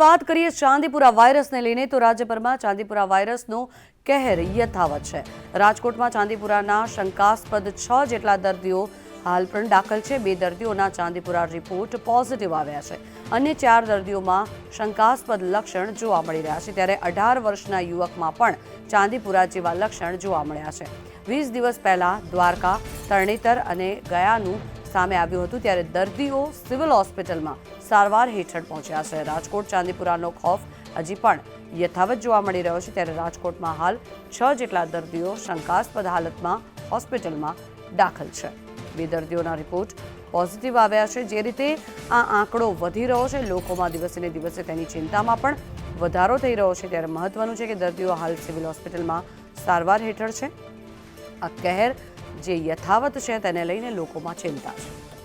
વાત કરીએ ચાંદીપુરા વાયરસને લઈને, તો રાજ્યભરમાં ચાંદીપુરા વાયરસનો કહેર યથાવત છે. રાજકોટમાં ચાંદીપુરાના શંકાસ્પદ છ જેટલા દર્દીઓ હાલ પણ દાખલ છે. બે દર્દીઓના ચાંદીપુરા રિપોર્ટ પોઝિટિવ આવ્યા છે. અન્ય ચાર દર્દીઓમાં શંકાસ્પદ લક્ષણ જોવા મળી રહ્યા છે. ત્યારે અઢાર વર્ષના યુવકમાં પણ ચાંદીપુરા જેવા લક્ષણ જોવા મળ્યા છે. વીસ દિવસ પહેલા દ્વારકા, તરણેતર અને ગયાનું સામે આવ્યું હતું. ત્યારે દર્દીઓ સિવિલ હોસ્પિટલમાં સારવાર હેઠળ પહોંચ્યા છે. રાજકોટ, ચાંદીપુરાનો ખોફ હજી પણ યથાવત જોવા મળી રહ્યો છે. ત્યારે રાજકોટમાં હાલ છ જેટલા દર્દીઓ શંકાસ્પદ હાલતમાં હોસ્પિટલમાં દાખલ છે. બે દર્દીઓના રિપોર્ટ પોઝિટિવ આવ્યા છે. જે રીતે આ આંકડો વધી રહ્યો છે, લોકોમાં દિવસે ને દિવસે તેની ચિંતામાં પણ વધારો થઈ રહ્યો છે. ત્યારે મહત્વનું છે કે દર્દીઓ હાલ સિવિલ હોસ્પિટલમાં સારવાર હેઠળ છે. આ કહેર જે યથાવત છે, તેને લઈને લોકોમાં ચિંતા છે.